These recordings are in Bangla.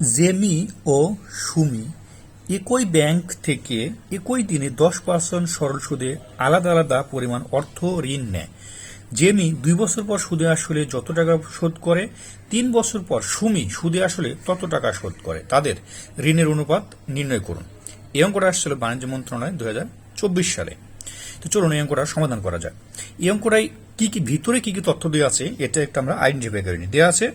জেমি ও সুমি একই ব্যাংক থেকে একই দিনে দশ পার্সেন্ট সরল সুদে আলাদা আলাদা পরিমাণ অর্থ ঋণ নেয়। জেমি দুই বছর পর সুদে আসলে যত টাকা শোধ করে, তিন বছর পর সুমি সুদে আসলে তত টাকা শোধ করে। তাদের ঋণের অনুপাত নির্ণয় করুন। এই অঙ্কটা আসছিল বাণিজ্য মন্ত্রণালয় দুই হাজার চব্বিশ সালে। তো চলুন এই অঙ্কটা সমাধান করা যায় এই অঙ্কটাই কি কি ভিতরে কি কি তথ্য দেওয়া আছে, এটা একটা আমরা আইডেন্টিফাই করে নিই। দেওয়া আছে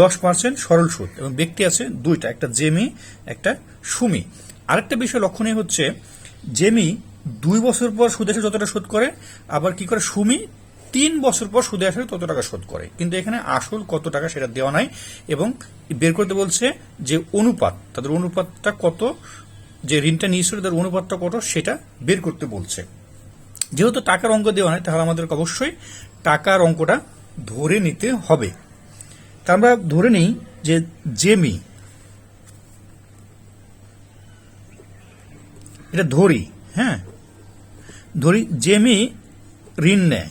দশ পার্সেন্ট সরল সুদ এবং ব্যক্তি আছে দুইটা, একটা জেমি, একটা সুমি। আরেকটা বিষয় লক্ষণীয় হচ্ছে, জেমি দুই বছর পর সুদে এসে যতটা শোধ করে, আবার কি করে সুমি তিন বছর পর সুদে আসলে তত টাকা শোধ করে। কিন্তু এখানে আসল কত টাকা সেটা দেওয়া নাই এবং বের করতে বলছে যে অনুপাত, তাদের অনুপাতটা কত, যে ঋণটা নিয়েছিল তাদের অনুপাতটা কত সেটা বের করতে বলছে। যেহেতু টাকার অঙ্ক দেওয়া নাই তাহলে আমাদেরকে অবশ্যই টাকার অঙ্কটা ধরে নিতে হবে। তা আমরা ধরে নিই যে জেমি এটা ধরি হ্যাঁ? ধরি জেমি ঋণ নেয়।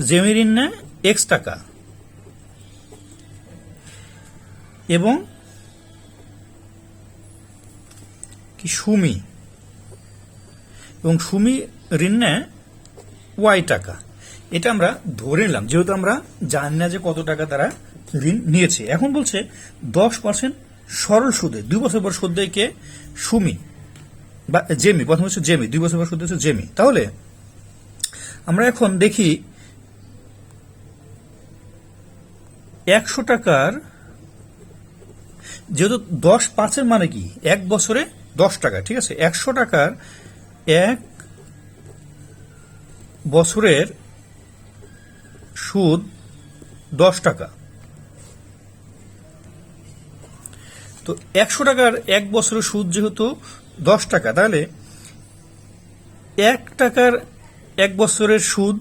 জেমি ঋণ নেয় এক্স টাকা। এবং কি সুমি এবং সুমি ঋণ নেয় ওয়াই টাকা। এটা আমরা ধরে নিলাম, যেহেতু আমরা জানি না যে কত টাকা তারা ঋণ নিয়েছে। এখন বলছে দশ পার্সেন্ট সরল সুদে, দুই বছর পর সুদ দেয় কে? সুমি বা জেমি, প্রথম হচ্ছে জেমি, দুই বছর পর সুদ হচ্ছে জেমি। তাহলে আমরা এখন দেখি একশো টাকার, যেহেতু দশ পার্সেন্ট মানে কি? এক বছরে দশ টাকা, ঠিক আছে? একশো টাকার এক বছরের সুদ দশ টাকা। তো একশো টাকার এক বছরের সুদ যেহেতু দশ টাকা, তাহলে এক টাকার এক বছরের সুদ,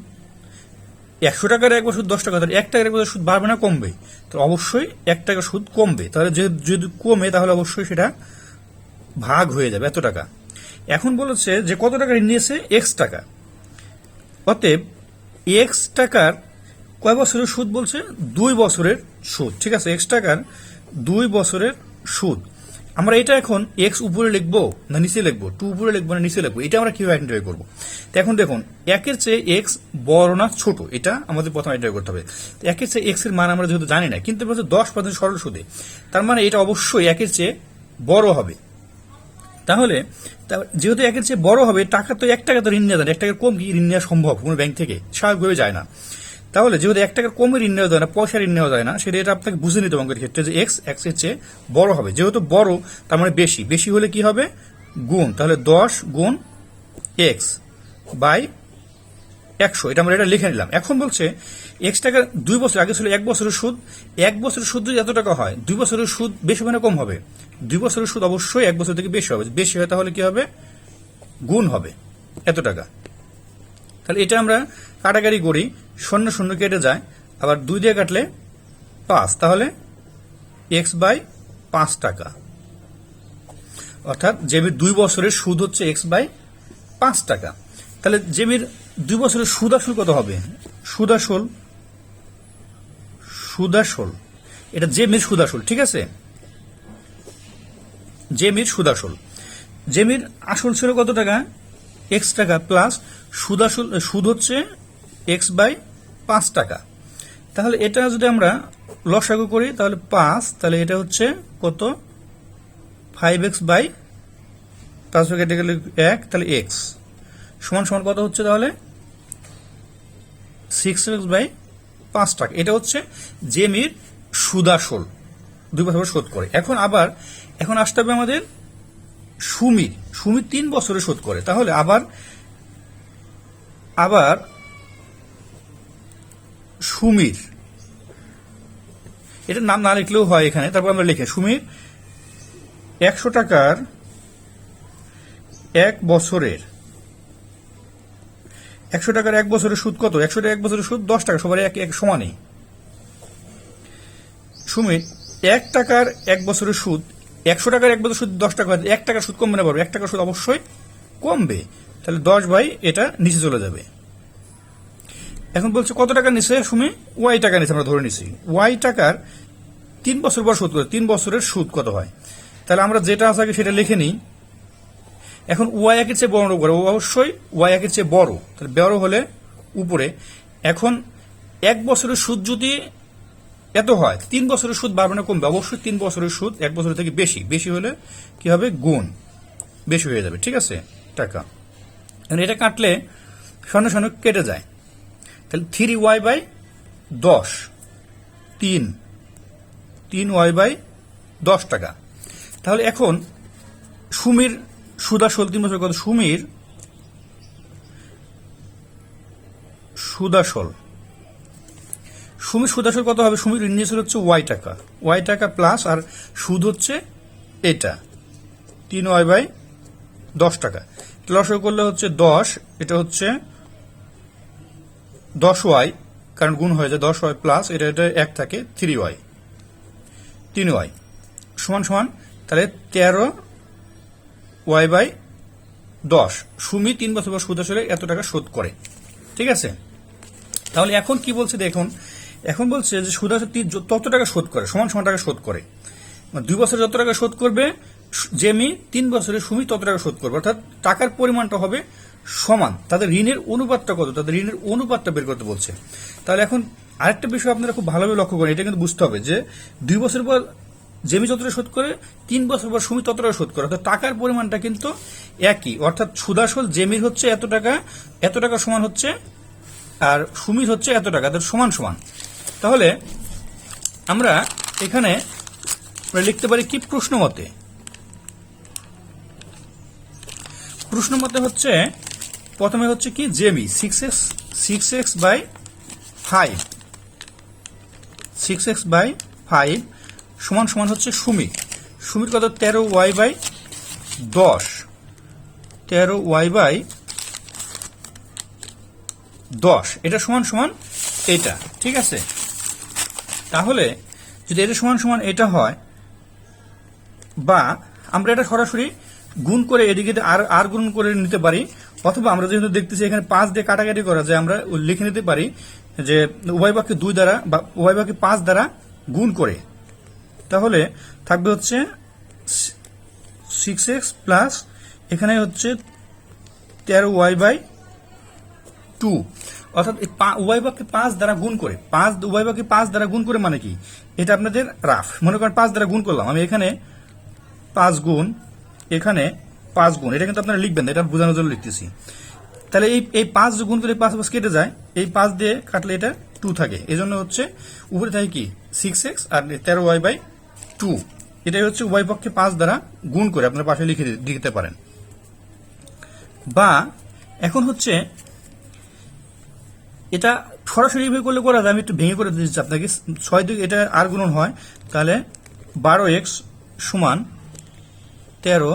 একশো টাকার এক বছর দশ টাকা, তাহলে এক টাকার এক বছর সুদ বাড়বে না, কমবে। তো অবশ্যই এক টাকার সুদ কমবে। তাহলে যদি কমে, তাহলে অবশ্যই সেটা ভাগ হয়ে যাবে। এত টাকা। এখন বলেছে যে কত টাকা ঋণ নিয়েছে? এক্স টাকা। অতএব এক্স টাকার কয় বছরের সুদ বলছে? দুই বছরের সুদ, ঠিক আছে? এক্স টাকার দুই বছরের সুদ। আমরা এটা এখন এক্স উপরে লিখব না নিচে লিখব? টু উপরে লিখব না নিচে লিখব? এটা আমরা কীভাবে আইডেন্টিফাই করব? তো এখন দেখুন, একের চেয়ে এক্স বড় না ছোট? এটা আমাদের প্রথম আইডেন্টিফাই করতে হবে। একের চেয়ে এক্সের মান আমরা যেহেতু জানি না, কিন্তু বলছে দশ পার্সেন্ট সরল সুদে। তার মানে এটা অবশ্যই একের চেয়ে বড় হবে। তাহলে যেহেতু একের চেয়ে বড় হবে, টাকা তো এক টাকা তো ঋণ নেওয়া যায় এক টাকার কম কি ঋণ নেওয়া সম্ভব কোনো ব্যাংক থেকে। স্বাভাবিকভাবে যায় না। তাহলে যেহেতু এক টাকার কমে ঋণ নেওয়া যায় না পয়সা ঋণ নেওয়া যায় না, সেটা এটা আপনাকে বুঝে নিতে অঙ্কের ক্ষেত্রে যে এক্স এক্সের চেয়ে বড় হবে। যেহেতু বড়, তার মানে বেশি। বেশি হলে কি হবে? গুণ। তাহলে দশ গুণ এক্স বাই একশো, এটা আমরা এটা লিখে নিলাম। এখন বলছে এক্স টাকা দুই বছর, আগে ছিল এক বছরের সুদ, এক বছরের সুদ যদি এত টাকা হয়, দুই বছরের সুদ বেশি হবে না কম হবে। দুই বছরের সুদ অবশ্যই এক বছর থেকে বেশি হবে। বেশি হয় তাহলে কি হবে? গুণ হবে, এত টাকা। তাহলে এটা আমরা কাটাকাটি করি, শূন্য শূন্য কেটে যায়, আবার দুই দিয়ে কাটলে পাঁচ, তাহলে এক্স বাই পাঁচ টাকা। অর্থাৎ জেমির দুই বছরের সুদ হচ্ছে এক্স বাই পাঁচ টাকা। তাহলে জেমির দুই বছরের সুদ আসল কত হবে? সুদ আসল সুদ আসল এটা জেমির সুদ আসল ঠিক আছে? জেমির সুদ আসল জেমির আসল ছিল কত টাকা? এক্স টাকা প্লাস সুদ আসল সুদ হচ্ছে এক্স বাই পাঁচ টাকা। তাহলে এটা যদি আমরা লসাগু করি, তাহলে পাঁচ, তাহলে এটা হচ্ছে কত? ফাইভ এক্স বাই পাঁচ কেটে গেলে এক, তাহলে এক্স সমান সমান কত হচ্ছে তাহলে? সিক্স এক্স বাই পাঁচ টাকা। এটা হচ্ছে জেমির সুদাসল দুই বছর শোধ করে। এখন আবার, এখন আসতে হবে আমাদের সুমির। সুমির তিন বছরে শোধ করে। তাহলে আবার আবার সুমির। এটা নাম না লিখলেও হয় এখানে। তারপর আমরা লিখে, সুমির একশো টাকার এক বছরের একশো টাকার এক বছরের সুদ কত? একশো টাকা এক বছরের সুদ দশ টাকা সবার এক এক সমানই। সুমিত, এক টাকার এক বছরের সুদ, একশো টাকার এক বছর সুদ দশ টাকা এক টাকার সুদ কমবে না পারবে এক টাকার সুদ অবশ্যই কমবে। তাহলে দশ বাই এটা নিচে চলে যাবে। এখন বলছে কত টাকা নিছে সুমি? ওয়াই টাকা নিছে আমরা ধরে নিছি। ওয়াই টাকার তিন বছর পর সুদ করে তিন বছরের সুদ কত হয়? তাহলে আমরা যেটা আছে সেটা লিখে নিই। এখন ওয়াই একের চেয়ে বড় করে ও অবশ্যই ওয়াই একের চেয়ে বড়। তাহলে বড় হলে উপরে। এখন এক বছরের সুদ যদি এত হয়, তিন বছরের সুদ বাড়বে না, কমবে। অবশ্যই তিন বছরের সুদ এক বছরের থেকে বেশি। বেশি হলে কি হবে? গুণ। বেশি হয়ে যাবে। ঠিক আছে? টাকা। এখন এটা কাটলে সঙ্গে সঙ্গে কেটে যায়। তাহলে থ্রি ওয়াই বাই দশ। তিন। তিন ওয়াই বাই দশ টাকা। তাহলে এখন সুমির সুদাসল তিন বছর কত? সুমির? সুদাসল সুমির সুদাসল কত হবে? সুমির ইন্ডিয়াসল হচ্ছে ওয়াই টাকা। ওয়াই টাকা প্লাস আর সুদ হচ্ছে এটা। তিন ওয়াই বাই দশ টাকা। লসয় করলে হচ্ছে দশ, এটা হচ্ছে দশ ওয়াই, কারণ গুণ হয়ে যায় দশ ওয়াই প্লাস এটা এটা এক থাকে থ্রি ওয়াই। তিন ওয়াই। সমান সমান, তাহলে তেরো ওয়াই বাই দশ। সুমি তিন বছর পর সুদ আসলে এত টাকা শোধ করে। ঠিক আছে? তাহলে এখন কি বলছে দেখুন, এখন বলছে যে সুদ আসলে তত টাকা শোধ করে, সমান সমান টাকা শোধ করে। মানে দুই বছর যত টাকা শোধ করবে জেমি তিন বছরে, সুমি তত টাকা শোধ করবে। অর্থাৎ টাকার পরিমাণটা হবে সমান। তাদের ঋণের অনুপাতটা কত? তাদের ঋণের অনুপাতটা বের করতে বলছে। তাহলে এখন আরেকটা বিষয় আপনারা খুব ভালোভাবে লক্ষ্য করেন, এটা কিন্তু বুঝতে হবে যে দুই বছর পর জেমি যতটা শোধ করে তিন বছর পর সুমি ততটা শোধ করে। অর্থাৎ টাকার পরিমাণটা কিন্তু একই। অর্থাৎ সুদাসল জেমির হচ্ছে এত টাকা এত টাকা সমান হচ্ছে, আর সুমির হচ্ছে এত টাকা, তাদের সমান সমান। তাহলে আমরা এখানে লিখতে পারি কি? প্রশ্ন মতে। প্রশ্ন মতে হচ্ছে, প্রথমে হচ্ছে কি? Jamie six x six x by five six x by five সমান সমান হচ্ছে সুমি। সুমির কত? তেরো ওয়াই বাই দশ। তেরো ওয়াই বাই দশ। এটা সমান সমান এটা, ঠিক আছে? তাহলে যদি এটা সমান সমান এটা হয়, বা আমরা এটা সরাসরি গুণ করে এদিকে আর আর গুণ করে নিতে পারি, অথবা আমরা যেহেতু দেখতেছি এখানে পাঁচ দিয়ে কাটাকাটি করা যায়, আমরা লিখে নিতে পারি যে উভয় পক্ষে দুই দ্বারা বা উভয় পক্ষে পাঁচ দ্বারা গুণ করে। তাহলে থাকবে হচ্ছে সিক্স এক্স প্লাস এখানে হচ্ছে তেরো ওয়াই বাই টু অর্থাৎ এই পা- উভয় পক্ষে পাঁচ দ্বারা গুণ করে পাঁচ উভয় পক্ষে পাঁচ দ্বারা গুণ করে মানে কি? এটা আপনাদের রাফ মনে করেন পাঁচ দ্বারা গুণ করলাম আমি এখানে পাঁচ গুণ এখানে পাঁচ গুণ। এটা কিন্তু আপনারা লিখবেন না, এটা বোঝানোর জন্য লিখতেছি। তাহলে এই এই পাঁচ গুণ করে পাঁচ পাঁচ কেটে যায় এই পাঁচ দিয়ে কাটলে এটা টু থাকে। এই জন্য হচ্ছে উপরে থাকে কি? সিক্স এক্স আর তেরো ওয়াই বাই টু, এটাই হচ্ছে উভয় পক্ষে পাঁচ দ্বারা গুণ করে আপনার পাশে লিখে দিতে পারেন। বা, এখন হচ্ছে, এটা সরাসরি ভাবে করলে করা যায়, আমি একটু ভেঙে করে দিচ্ছি আপনাকে, ছয় দিকে এটা আর গুণন হয়, তাহলে বারো এক্স সমান তেরো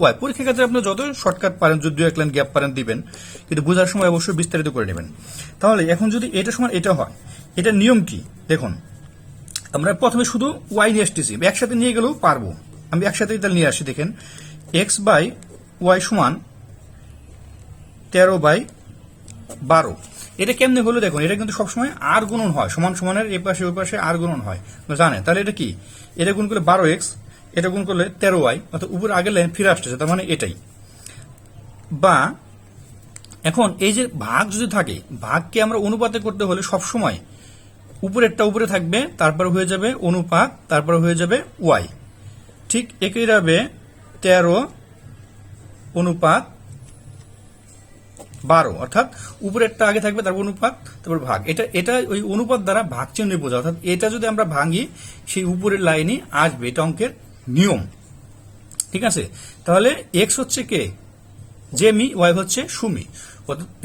ওয়াই। পরীক্ষার ক্ষেত্রে আপনি যত শর্টকাট পারেন, যদি এক লাইন গ্যাপ পারেন, দিবেন। কিন্তু বোঝার সময় অবশ্যই বিস্তারিত করে নেবেন। তাহলে এখন যদি এটা সমান এটা হয়, এটার নিয়ম কি? দেখুন আমরা প্রথমে শুধু ওয়াই নিয়ে আসতেছি একসাথে নিয়ে গেলেও পারব। আমি একসাথে তাহলে নিয়ে আসি, দেখেন। এক্স বাই ওয়াই সমান তেরো বাই বারো। এটা কেমনে হলো দেখুন, এটা কিন্তু সবসময় আর গুণন হয়, সমান সমানের এ পাশে, ওই পাশে আর গুণন হয়। জানে তাহলে এটা কি? এটা গুণ করলে বারো এক্স এটা গুণ করলে তেরো ওয়াই অর্থাৎ উপর আগের লাইন ফিরে আসতেছে, তার মানে এটাই। বা এখন এই যে ভাগ যদি থাকে, ভাগকে আমরা অনুপাতে করতে হলে সব সময় উপরেরটা উপরে থাকবে, তারপর হয়ে যাবে অনুপাত, তারপর হয়ে যাবে ওয়াই ঠিক একই একইভাবে তেরো অনুপাত বারো, অর্থাৎ উপরেরটা আগে থাকবে, তারপর অনুপাত, তারপর ভাগ। এটা এটা ওই অনুপাত দ্বারা ভাগ চিহ্ন বোঝা, অর্থাৎ এটা যদি আমরা ভাঙি, সেই উপরের লাইনে আসবে, এটা অঙ্কের নিয়ম। ঠিক আছে? তাহলে এক্স হচ্ছে কে? জেমি ওয়াই হচ্ছে সুমি।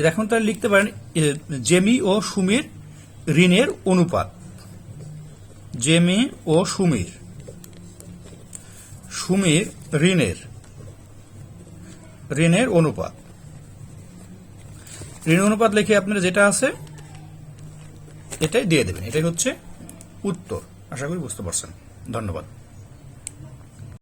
এখন তাহলে লিখতে পারেন জেমি ও সুমির ঋণের অনুপাত, জেমি ও সুমির। সুমির ঋণের ঋণের অনুপাত। ঋণ অনুপাত লিখে আপনারা যেটা আছে, এটাই দিয়ে দেবেন। এটাই হচ্ছে উত্তর। আশা করি বুঝতে পারছেন। ধন্যবাদ।